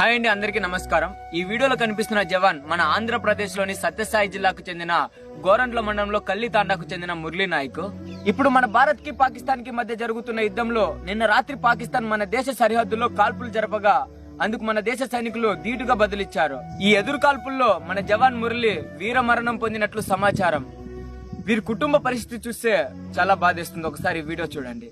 Hi అండి అందరికీ నమస్కారం. ఈ వీడియోలో కనిపిస్తున్న జవాన్ మన ఆంధ్రప్రదేశ్లోని సత్యసాయి జిల్లాకు చెందిన గోరంట్ల మండలంలో కల్లి తాండాకు చెందిన మురళీ నాయక్. ఇప్పుడు మన భారత్కి పాకిస్తాన్కి మధ్య జరుగుతున్న యుద్ధంలో నిన్న రాత్రి పాకిస్తాన్ మన దేశ సరిహద్దుల్లో కాల్పులు జరపగా అందుకు మన దేశ సైనికులు ధీటుగా బదులిచ్చారు. ఈ ఎదురు కాల్పుల్లో మన జవాన్ మురళి వీర మరణం పొందినట్లు సమాచారం. వీరి కుటుంబ పరిస్థితి చూస్తే చాలా బాధేస్తుంది. ఒకసారి వీడియో చూడండి.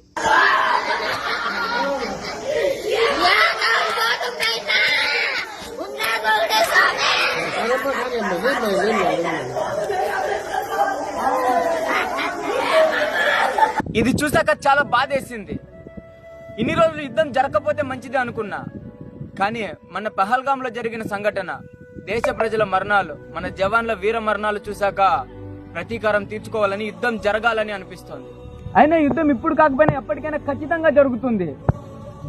ఇది చూసాక చాలా బాధేసింది. ఇన్ని రోజులు యుద్ధం జరగకపోతే మంచిది అనుకున్నా. కానీ మన పహల్గామ్లో జరిగిన సంఘటన దేశ ప్రజల మరణాలు మన జవాన్ల వీర మరణాలు చూసాక ప్రతీకారం తీర్చుకోవాలని యుద్ధం జరగాలని అనిపిస్తోంది. అయినా యుద్ధం ఇప్పుడు కాకపోయినా ఎప్పటికైనా ఖచ్చితంగా జరుగుతుంది.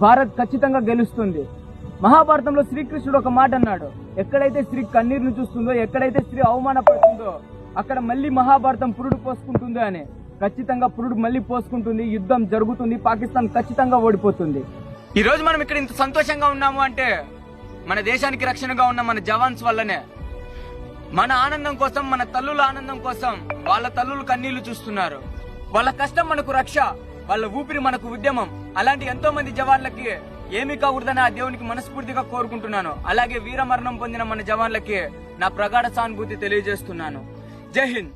భారత్ ఖచ్చితంగా గెలుస్తుంది. మహాభారతంలో శ్రీకృష్ణుడు ఒక మాట అన్నాడు. ఎక్కడైతే స్త్రీ కన్నీరును చూస్తుందో ఎక్కడైతే స్త్రీ అవమానపడుతుందో అక్కడ మళ్ళీ మహాభారతం పురుడు పోసుకుంటుందో అని. ఖచ్చితంగా పురుడు మళ్ళీ పోసుకుంటుంది యుద్ధం జరుగుతుంది పాకిస్తాన్ ఖచ్చితంగా ఓడిపోతుంది. ఈ రోజు మనం ఇక్కడ ఇంత సంతోషంగా ఉన్నాము అంటే మన దేశానికి రక్షణగా ఉన్న మన జవాన్స్ వల్లనే. మన ఆనందం కోసం మన తల్లుల ఆనందం కోసం వాళ్ళ తల్లులు కన్నీళ్ళు చూస్తున్నారు. వాళ్ళ కష్టం మనకు రక్ష వాళ్ళ ఊపిరి మనకు ఉద్యమం. అలాంటి ఎంతో మంది జవాన్లకి ఏమీ కాకూడదని ఆ దేవునికి మనస్ఫూర్తిగా కోరుకుంటున్నాను. అలాగే వీర మరణం పొందిన మన జవాన్లకి నా ప్రగాఢ సానుభూతి తెలియజేస్తున్నాను. జై హింద్.